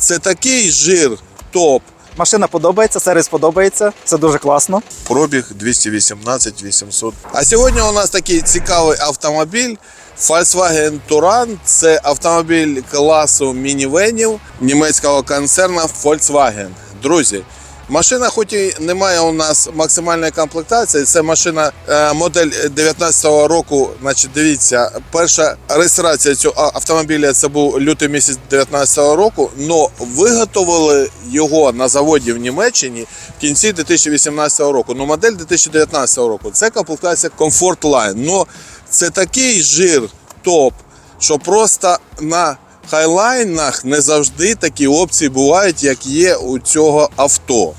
Це такий жир топ. Машина подобається, сервіс подобається, це дуже класно. Пробіг 218 800. А сьогодні у нас такий цікавий автомобіль. Volkswagen Touran – це автомобіль класу мінівенів німецького концерну Volkswagen. Друзі, машина, хоч і не має у нас максимальної комплектації, це машина е, модель 19-го року. Значить, дивіться, перша реєстрація цього автомобіля це був лютий місяць 19-го року. але виготовили його на заводі в Німеччині в кінці 2018 року. Ну, модель 2019 року. Це комплектація Comfort Line. Ну, це такий жир топ, що просто на хайлайнах не завжди такі опції бувають, як є у цього авто.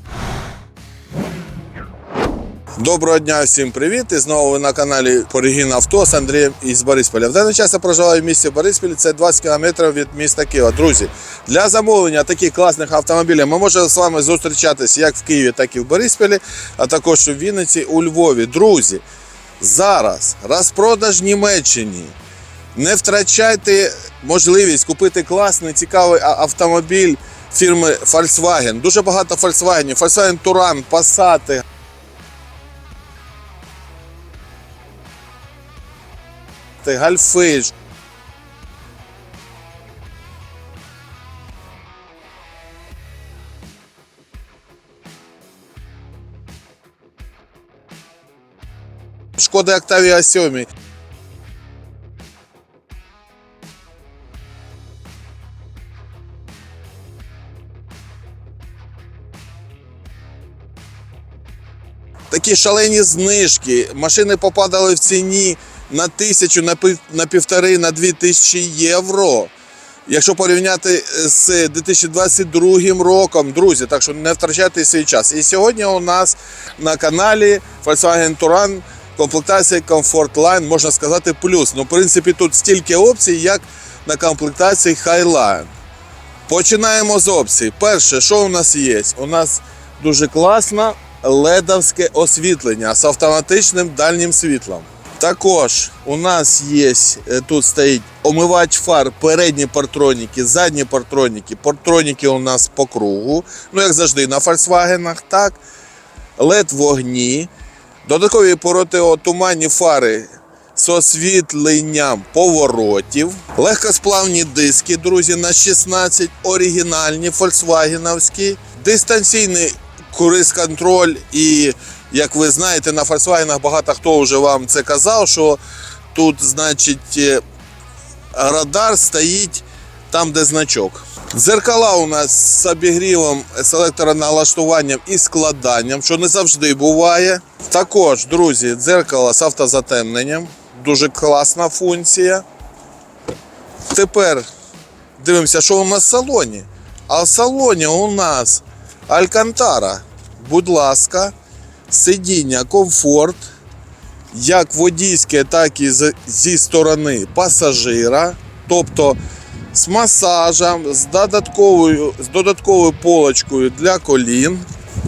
Доброго дня, всім привіт! І знову ви на каналі Порігін Авто з Андрієм із Борисполя. В даний час я проживаю в місті Бориспіль, це 20 кілометрів від міста Києва. Друзі, для замовлення таких класних автомобілів ми можемо з вами зустрічатися як в Києві, так і в Бориспілі, а також у Вінниці, у Львові. Друзі, зараз розпродаж в Німеччині. Не втрачайте можливість купити класний, цікавий автомобіль фірми Volkswagen. Дуже багато Volkswagen, Volkswagen Touran, Passat, Гальфи. Шкода Octavia 7. Такі шалені знижки. Машини попадали в ціні на тисячу, на пів- на півтори, на дві тисячі євро. Якщо порівняти з 2022 роком, друзі, так що не втрачайте свій час. І сьогодні у нас на каналі Volkswagen Touran комплектація Comfort можна сказати, плюс. Ну, в принципі, тут стільки опцій, як на комплектації Highline. Починаємо з опцій. Перше, що у нас є? У нас дуже класне ледовське освітлення з автоматичним дальнім світлом. Також у нас є е, тут стоїть омивач фар, передні партроніки, задні партроніки. Партроніки у нас по кругу. Ну, як завжди, на Volkswagen, так. LED вогні, додаткові протиотуманні фари з освітленням поворотів, легкосплавні диски, друзі, на 16, оригінальні фольксвагеновські, дистанційний круїз-контроль і, як ви знаєте, на Volkswagen багато хто вже вам це казав, що тут, значить, е, радар стоїть там, де значок. Дзеркала у нас з обігрівом, з електроналаштуванням і складанням, що не завжди буває. Також, друзі, дзеркало з автозатемненням. Дуже класна функція. Тепер дивимося, що у нас в салоні. А в салоні у нас Алькантара. Будь ласка, сидіння, комфорт, як водійське, так і зі сторони пасажира. Тобто з масажем, з додатковою, з додатковою полочкою для колін,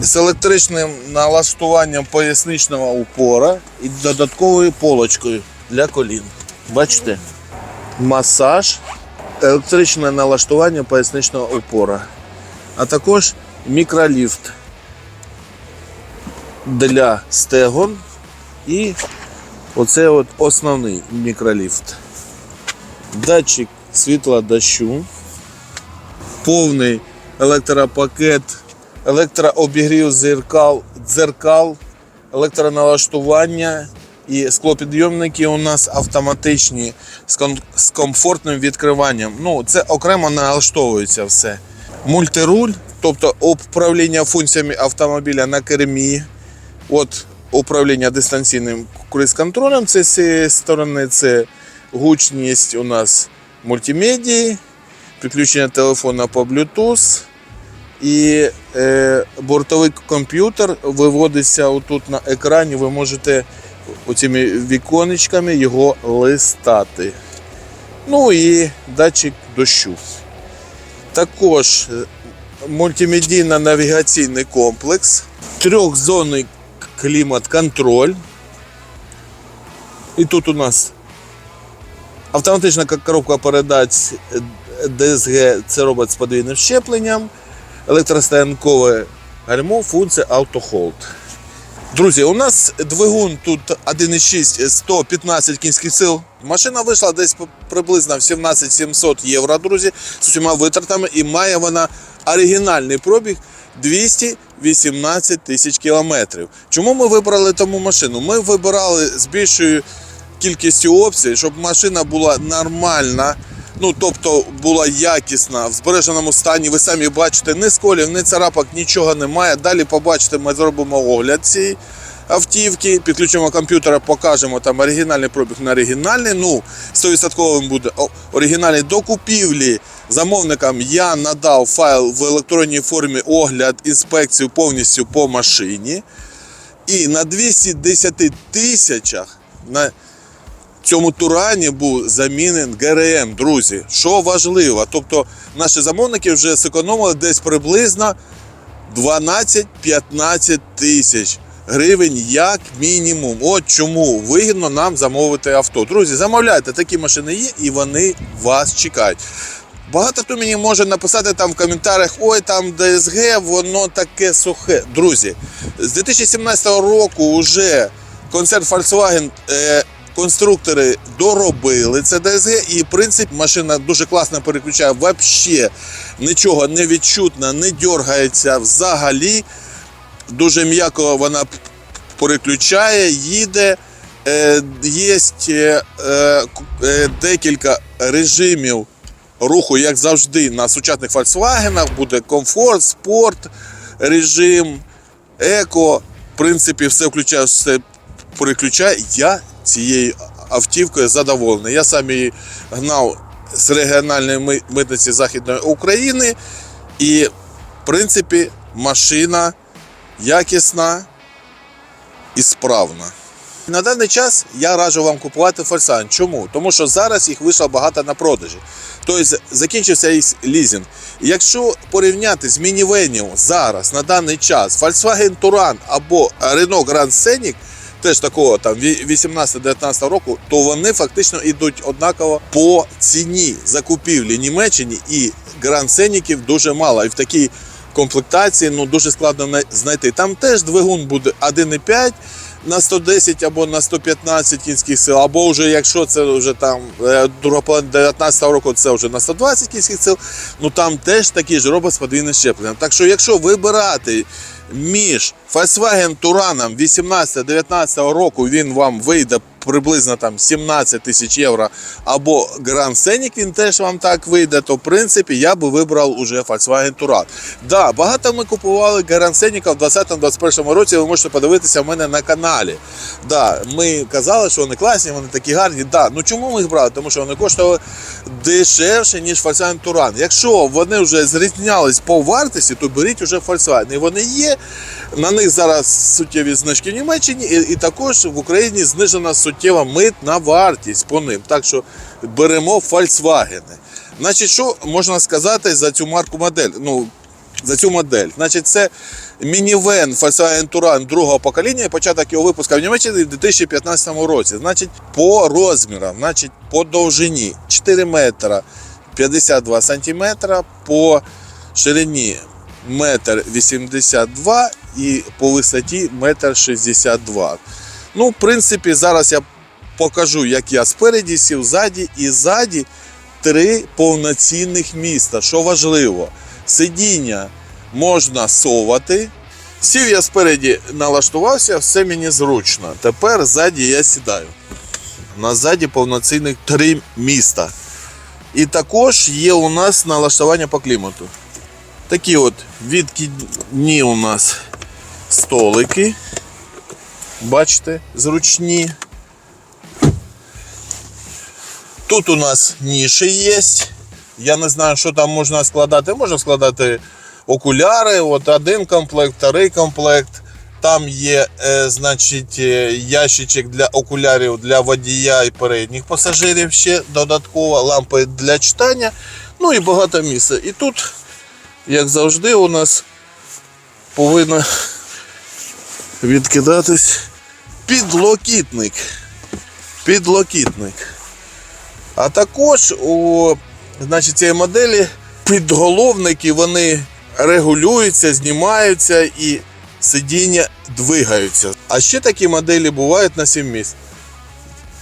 з електричним налаштуванням поясничного упора і додатковою полочкою для колін. Бачите? Масаж, електричне налаштування поясничного упора, а також мікроліфт для стегон і оце от основний мікроліфт датчик світла дощу, повний електропакет, електрообігрів зеркал, дзеркал, електроналаштування і склопідйомники у нас автоматичні з комфортним відкриванням. Ну, це окремо налаштовується все. Мультируль, тобто управління функціями автомобіля на кермі. От управління дистанційним круїз-контролем це з цієї сторони, це гучність у нас мультимедії, підключення телефона по Bluetooth. І е, бортовий комп'ютер виводиться отут на екрані, ви можете оцими віконечками його листати. Ну і датчик дощу. Також е, мультимедійно-навігаційний комплекс, трьохзонний клімат-контроль. І тут у нас автоматична коробка передач, ДСГ, DSG це робот з подвійним щепленням, електростоянкове гальмо, функція AutoHold. Друзі, у нас двигун тут 1,6 115 кінських сил. Машина вийшла десь приблизно в 17 700 євро, друзі, з усіма витратами, і має вона оригінальний пробіг 218 тисяч кілометрів. Чому ми вибрали тому машину? Ми вибирали з більшою кількістю опцій, щоб машина була нормальна. Ну, тобто була якісна в збереженому стані. Ви самі бачите, ні сколів, ні царапок, нічого немає. Далі побачите, ми зробимо огляд цієї автівки, підключимо комп'ютера, покажемо там оригінальний пробіг на оригінальний. Ну, 100% буде оригінальний до купівлі. Замовникам я надав файл в електронній формі огляд, інспекцію повністю по машині. І на 210 тисячах на цьому турані був замінен ГРМ, друзі. Що важливо, тобто наші замовники вже зекономили десь приблизно 12-15 тисяч гривень як мінімум. От чому вигідно нам замовити авто. Друзі, замовляйте, такі машини є і вони вас чекають. Багато хто мені може написати там в коментарях: ой, там ДСГ, воно таке сухе. Друзі, з 2017 року вже концерн Volkswagen е, конструктори доробили це ДСГ, і в принципі машина дуже класно переключає. Взагалі нічого не відчутно, не дергається взагалі. Дуже м'яко вона переключає, їде. Е, Є е, к- е, декілька режимів руху, як завжди, на сучасних Volkswagen. Буде комфорт, спорт, режим, еко. В принципі, все включає, все переключає. Я цією автівкою задоволений. Я сам її гнав з регіональної митниці Західної України. І, в принципі, машина якісна і справна. На даний час я раджу вам купувати Volkswagen. Чому? Тому що зараз їх вийшло багато на продажі. Тобто закінчився їх лізинг. Якщо порівняти з мінівенів зараз на даний час Volkswagen Touran або Renault Grand Scenic, теж такого там 18-19 року, то вони фактично йдуть однаково по ціні закупівлі Німеччині і Scenic дуже мало. І в такій комплектації ну, дуже складно знайти. Там теж двигун буде 1,5 на 110 або на 115 кінських сил, або вже якщо це вже там е, друга половина 19 року, це вже на 120 кінських сил, ну там теж такий ж робот з подвійним щепленням. Так що, якщо вибирати між Volkswagen Touran 18-19 року, він вам вийде приблизно там 17 тисяч євро, або Grand Scenic, він теж вам так вийде, то в принципі я би вибрав уже Volkswagen Touran. Да, багато ми купували Grand Scenic в 2020-2021 році, ви можете подивитися в мене на каналі. Да, ми казали, що вони класні, вони такі гарні. Да, ну чому ми їх брали? Тому що вони коштували дешевше, ніж Volkswagen Touran. Якщо вони вже зрізнялись по вартості, то беріть уже Volkswagen. І вони є. На них зараз суттєві знижки в Німеччині, і, і також в Україні знижена суттєва митна вартість по ним. Так що беремо Volkswagen. Значить, що можна сказати за цю марку модель? Ну, за цю модель. Значить, це мінівен Volkswagen Touran другого покоління, початок його випуску в Німеччині в 2015 році. Значить, по розмірам, значить, по довжині 4 метра 52 сантиметра, по ширині метр 82 і по висоті метр 62. Ну, в принципі, зараз я покажу, як я спереді сів ззаді і ззаді три повноцінних міста. Що важливо, сидіння можна совати. Сів я спереді налаштувався, все мені зручно. Тепер ззаді я сідаю. На ззаді повноцінних три міста. І також є у нас налаштування по клімату. Такі от відкидні у нас столики. Бачите, зручні. Тут у нас ніші є. Я не знаю, що там можна складати. Можна складати окуляри, от один комплект, вторий комплект. Там є, е, значить, е, ящичок для окулярів для водія і передніх пасажирів ще додатково, лампи для читання. Ну і багато місця. І тут, як завжди, у нас повинно відкидатись підлокітник. Підлокітник. А також у значить, цієї моделі підголовники вони регулюються, знімаються і сидіння двигаються. А ще такі моделі бувають на 7 місць.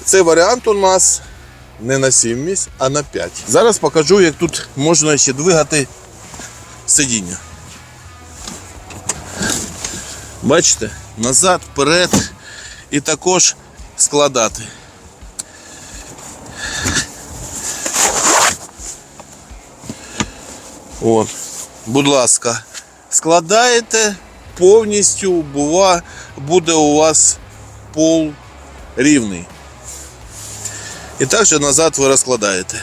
Цей варіант у нас не на 7 місць, а на 5. Зараз покажу, як тут можна ще двигати сидіння. Бачите? Назад, вперед і також складати. От, будь ласка, складаєте повністю, бува, буде у вас пол рівний. І також назад ви розкладаєте.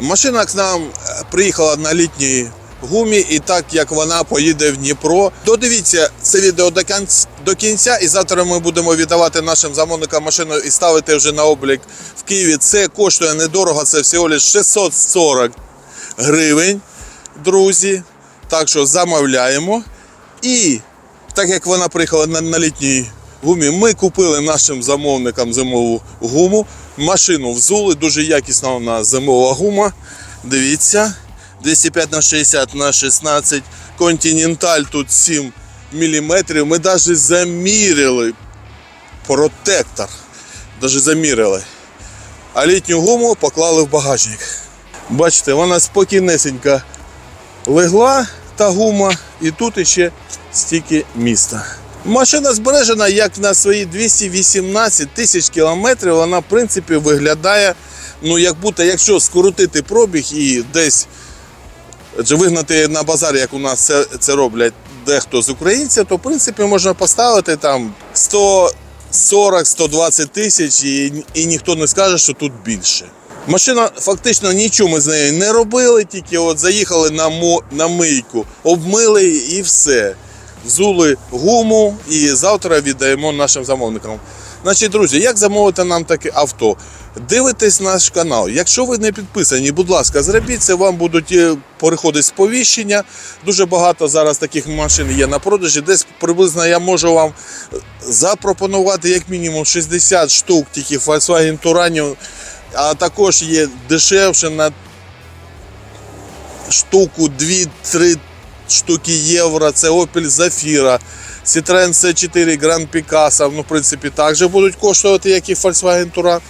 Машина к нам е, приїхала на літній гумі, і так як вона поїде в Дніпро. Додивіться це відео до кінця, до кінця, і завтра ми будемо віддавати нашим замовникам машину і ставити вже на облік в Києві. Це коштує недорого, це всього лише 640 гривень, друзі. Так що замовляємо. І так як вона приїхала на, на літній гумі, ми купили нашим замовникам зимову гуму. Машину взули, дуже якісна у нас зимова гума. Дивіться, 205 на 60 на 16. Континенталь тут 7 мм. Ми навіть заміряли протектор. Навіть заміряли. А літню гуму поклали в багажник. Бачите, вона спокійнесенька легла та гума, і тут іще стільки міста. Машина збережена як на свої 218 тисяч кілометрів. Вона, в принципі, виглядає, ну, як будто, якщо скоротити пробіг і десь адже вигнати на базар, як у нас це, це роблять дехто з українців, то в принципі можна поставити там 140-120 тисяч і, і ніхто не скаже, що тут більше. Машина фактично нічого ми з нею не робили, тільки от заїхали на, мо, на мийку, обмили і все. Взули гуму і завтра віддаємо нашим замовникам. Значить, друзі, як замовити нам таке авто? Дивитесь наш канал. Якщо ви не підписані, будь ласка, зробіть це, вам будуть е, переходити сповіщення. Дуже багато зараз таких машин є на продажі. Десь приблизно я можу вам запропонувати як мінімум 60 штук тільки Volkswagen Touran, а також є дешевше на штуку 2-3 штуки євро. Це Opel Zafira, Citroen C4 Grand Picasso, ну, в принципі, також будуть коштувати, як і Volkswagen Touran.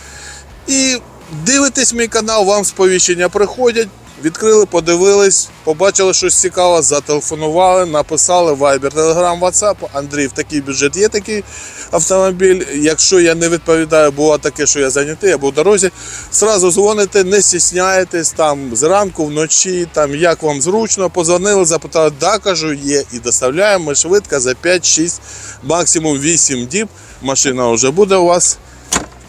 І дивитесь мій канал, вам сповіщення приходять. Відкрили, подивились, побачили щось цікаве, зателефонували, написали Viber, Telegram, WhatsApp. Андрій, в такий бюджет є такий автомобіль. Якщо я не відповідаю, було таке, що я зайнятий або в дорозі, зразу дзвоните, не стісняєтесь там зранку, вночі, там як вам зручно, позвонили, запитали, да, кажу, є і доставляємо ми швидко за 5-6, максимум 8 діб. Машина вже буде у вас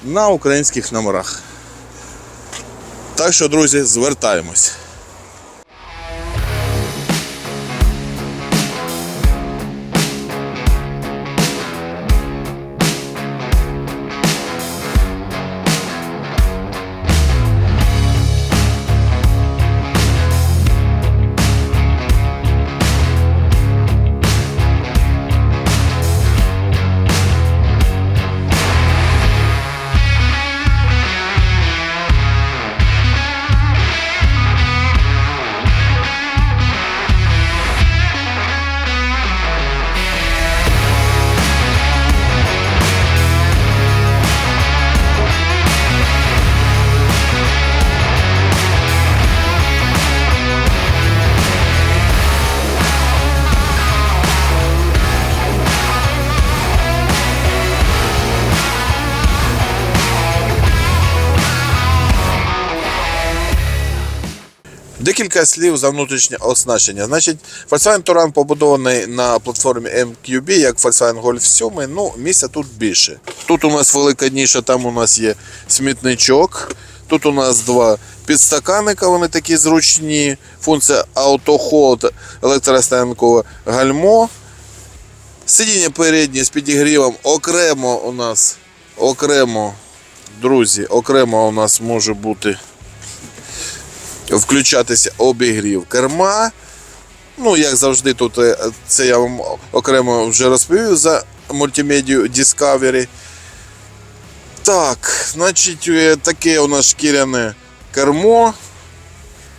на українських номерах. Так що, друзі, звертаємось. Декілька слів за внутрішнє оснащення. Значить, Volkswagen Touran побудований на платформі MQB, як Volkswagen Golf 7, ну, місця тут більше. Тут у нас велика ніша, там у нас є смітничок. Тут у нас два підстаканника, вони такі зручні. Функція Hold, електростанкове гальмо. Сидіння переднє з підігрівом окремо у нас, окремо, друзі, окремо у нас може бути включатися обігрів керма. Ну, як завжди, тут е, це я вам окремо вже розповів за мультимедію Discovery. Так, значить, е, таке у нас шкіряне кермо.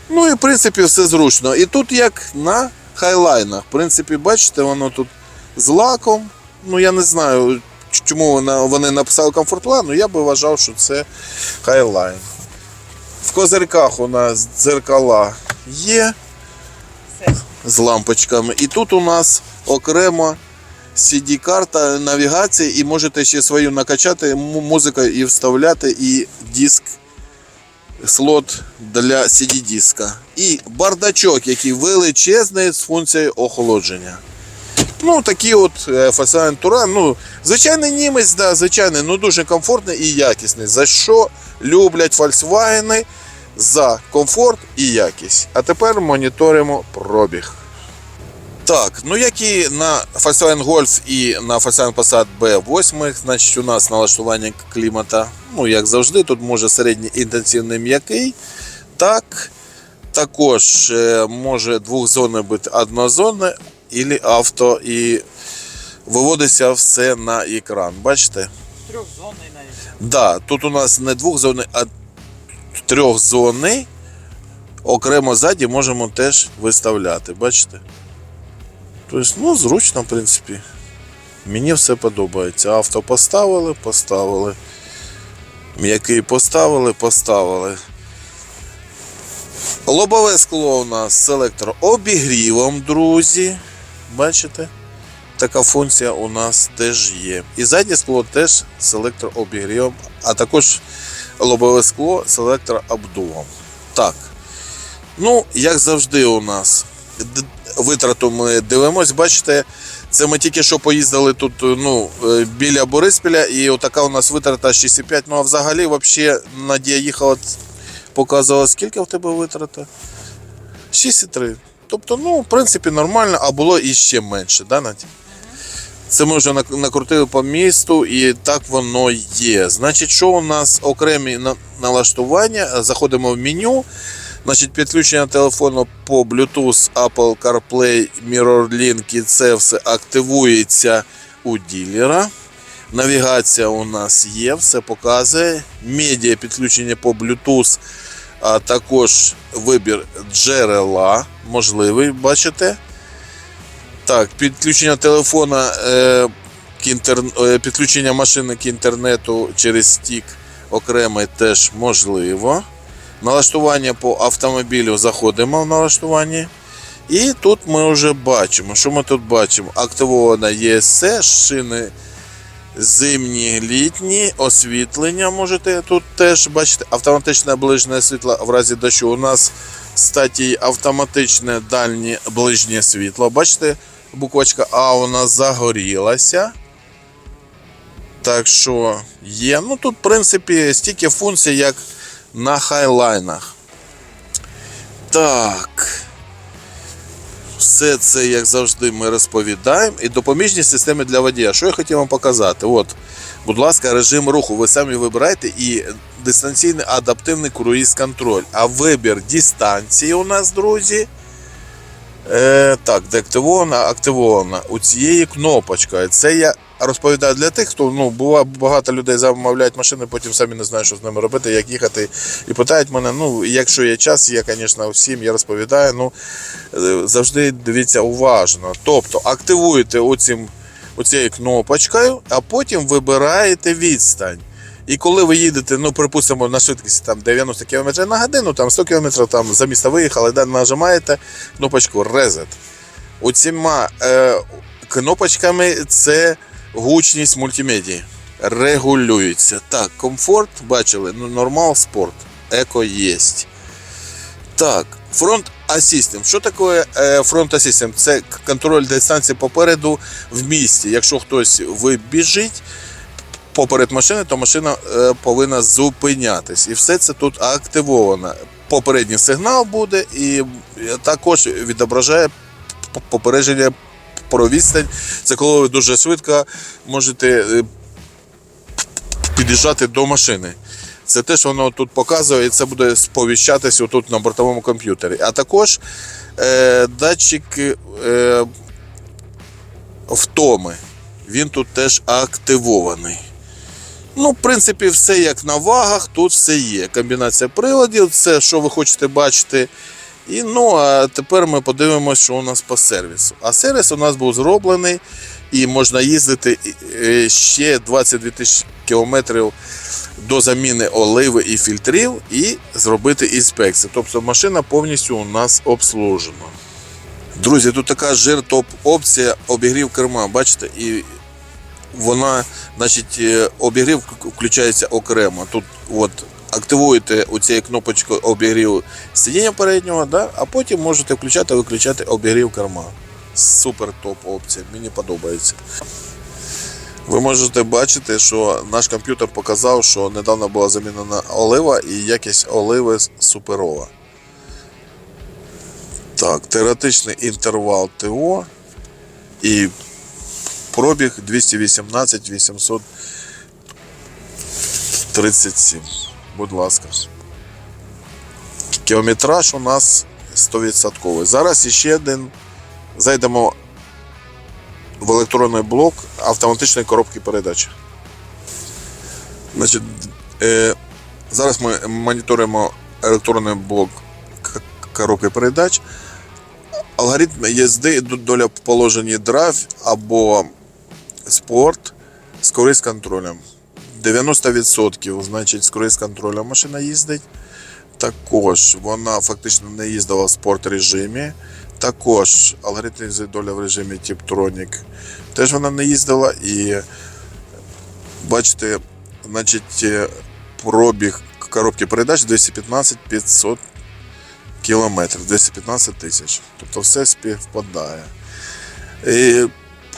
Ну і в принципі все зручно. І тут як на хайлайнах. В принципі, бачите, воно тут з лаком. Ну я не знаю, чому вони написали комфортлайн, але я би вважав, що це хайлайн. В козирках у нас дзеркала є з лампочками. І тут у нас окремо CD-карта навігації, і можете ще свою накачати музику і вставляти, і диск, слот для CD-диска. І бардачок, який величезний з функцією охолодження. Ну, такі от е, Volkswagen Ну, звичайний німець, да, звичайний, ну дуже комфортний і якісний. За що люблять Volkswagen за комфорт і якість. А тепер моніторимо пробіг. Так, ну як і на Volkswagen Golf і на Volkswagen Passat B8, значить у нас налаштування клімата, ну як завжди, тут може середній інтенсивний м'який. Так, також е, може двохзонний бути однозонний або авто і виводиться все на екран. Бачите? Трьохзонний навіть. Да, тут у нас не двохзонний, а трьохзонний. Окремо ззаді можемо теж виставляти. Бачите? Тобто, ну, зручно, в принципі. Мені все подобається. Авто поставили, поставили. М'який поставили, поставили. Лобове скло у нас з електрообігрівом, друзі. Бачите? Така функція у нас теж є. І заднє скло теж з електрообігрівом, а також лобове скло з електрообдувом. Так. Ну, як завжди, у нас витрату ми дивимось, бачите, це ми тільки що поїздили тут ну, е, біля Бориспіля, і отака у нас витрата 6,5. Ну а взагалі, взагалі, Надія їхала, показувала, скільки в тебе витрата? 6,3. Тобто, ну, в принципі, нормально, а було і ще менше, да? Це ми вже накрутили по місту, і так воно є. Значить, що у нас окремі налаштування? Заходимо в меню. Значить, підключення телефону по Bluetooth, Apple CarPlay, MirrorLink і це все активується у ділера. Навігація у нас є, все показує. Медіа підключення по Bluetooth, а також вибір джерела можливий, бачите. Так, підключення телефона, е, інтер... е, підключення машини к інтернету через стік окремий теж можливо. Налаштування по автомобілю заходимо в налаштування. І тут ми вже бачимо, що ми тут бачимо? Активована ЄСЦ, шини зимні, літні, освітлення можете тут теж бачити. Автоматичне ближнє світло в разі дощу. У нас статі автоматичне дальнє ближнє світло. Бачите, буквочка А у нас загорілася. Так що є. Ну тут, в принципі, стільки функцій, як на хайлайнах. Так. Все це, як завжди, ми розповідаємо. І допоміжні системи для водія. Що я хотів вам показати? От, будь ласка, режим руху. Ви самі вибираєте і дистанційний адаптивний круїз-контроль. А вибір дистанції у нас, друзі. Е, так, деактивована, активована. У цієї кнопочкою. Це я розповідаю для тих, хто ну, бува, багато людей замовляють машини, потім самі не знають, що з ними робити, як їхати. І питають мене, ну, якщо є час, я, звісно, всім я розповідаю. Ну, е, завжди дивіться уважно. Тобто активуєте оцім, оцією кнопочкою, а потім вибираєте відстань. І коли ви їдете, ну припустимо, на швидкості там 90 км на годину, там 100 км там, за місто виїхали, да, нажимаєте кнопочку Reset. Оціма е, кнопочками це гучність мультимедії. Регулюється. Так, комфорт, бачили, ну, нормал, спорт, еко є. Так, фронт асістем. Що таке е, фронт асістем? Це контроль дистанції попереду в місті. Якщо хтось вибіжить поперед машини, то машина е, повинна зупинятись. І все це тут активовано. Попередній сигнал буде, і також відображає попередження про відстань. Це коли ви дуже швидко можете е, під'їжджати до машини. Це те, що воно тут показує, і це буде сповіщатися тут на бортовому комп'ютері. А також е, датчик е, втоми. Він тут теж активований. Ну, в принципі, все як на вагах, тут все є. Комбінація приладів, це що ви хочете бачити. І ну, а тепер ми подивимося, що у нас по сервісу. А сервіс у нас був зроблений і можна їздити ще 22 тисячі кілометрів до заміни оливи і фільтрів і зробити інспекцію. Тобто машина повністю у нас обслужена. Друзі, тут така жир топ опція обігрів керма. Бачите, і вона, значить, е, обігрів включається окремо. Тут от активуєте оцією кнопочкою обігрів сидіння переднього, да? а потім можете включати виключати обігрів керма. Супер топ опція, мені подобається. Ви можете бачити, що наш комп'ютер показав, що недавно була замінена олива і якість оливи суперова. Так, теоретичний інтервал ТО і пробіг 218 837. Будь ласка. Кілометраж у нас 100%. Зараз іще один. Зайдемо в електронний блок автоматичної коробки передач. Значить, е, зараз ми моніторимо електронний блок коробки передач. Алгоритм їзди д- доля положені драйв або спорт з круїз контролем. 90% значить з круїз контролем машина їздить. Також вона фактично не їздила в спорт режимі. Також алгоритм доля в режимі Tiptronic. Теж вона не їздила і бачите, значить, е, пробіг коробки передач 215 500 кілометрів, 215 тисяч. Тобто все співпадає. І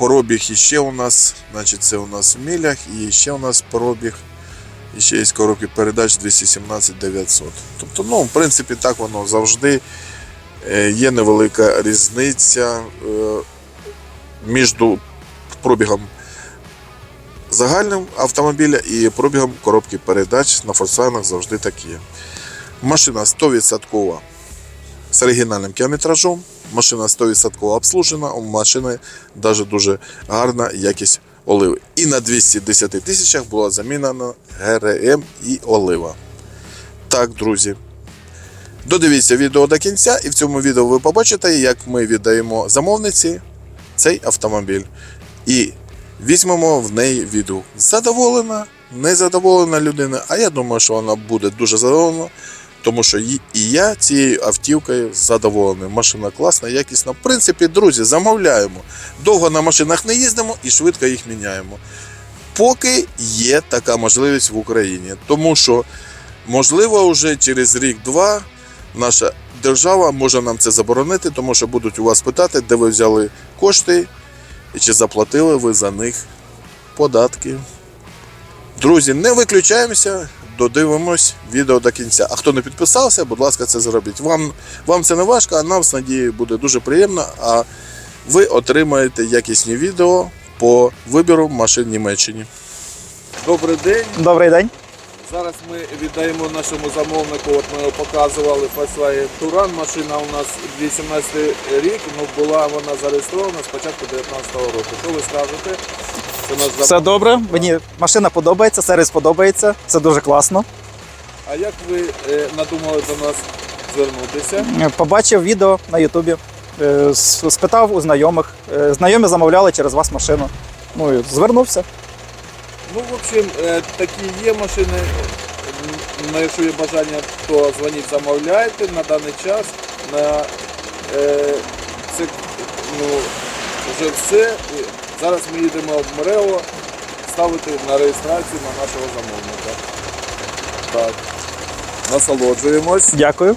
пробіг іще у нас, значить, це у нас в мілях, і ще у нас пробіг. І ще є коробки передач 217 900. Тобто, ну, в принципі, так воно завжди. Е, Є невелика різниця е, між пробігом загальним автомобіля і пробігом коробки передач на Volkswagen завжди такі. Машина 100% з оригінальним кілометражом. Машина 100% обслужена, у машини навіть дуже гарна якість оливи. І на 210 тисячах була замінена ГРМ і олива. Так, друзі. Додивіться відео до кінця, і в цьому відео ви побачите, як ми віддаємо замовниці цей автомобіль. І візьмемо в неї відео. Задоволена, незадоволена людина, а я думаю, що вона буде дуже задоволена, тому що і я цією автівкою задоволений. Машина класна, якісна. В принципі, друзі, замовляємо. Довго на машинах не їздимо і швидко їх міняємо. Поки є така можливість в Україні. Тому що, можливо, вже через рік-два наша держава може нам це заборонити, тому що будуть у вас питати, де ви взяли кошти і чи заплатили ви за них податки. Друзі, не виключаємося, додивимось відео до кінця. А хто не підписався, будь ласка, це зробіть. Вам, вам це не важко, а нам з надією буде дуже приємно. А ви отримаєте якісні відео по вибору машин Німеччині. Добрий день. Добрий день. Зараз ми віддаємо нашому замовнику. От ми показували Volkswagen Touran. Машина у нас 18 рік. Ну була вона зареєстрована з початку 19 року. Що ви скажете? Все добре. Мені машина подобається, сервіс подобається. Це дуже класно. А як ви е, надумали до нас звернутися? Е, Побачив відео на Ютубі, е, спитав у знайомих. Знайомі замовляли через вас машину. Ну і звернувся. Ну, в общем, такі є машини. Ну, якщо є бажання, то дзвоніть, замовляйте на даний час. На е, це ну, вже все. Зараз ми їдемо в Мрео ставити на реєстрацію на нашого замовника. Так. Насолоджуємось. Дякую.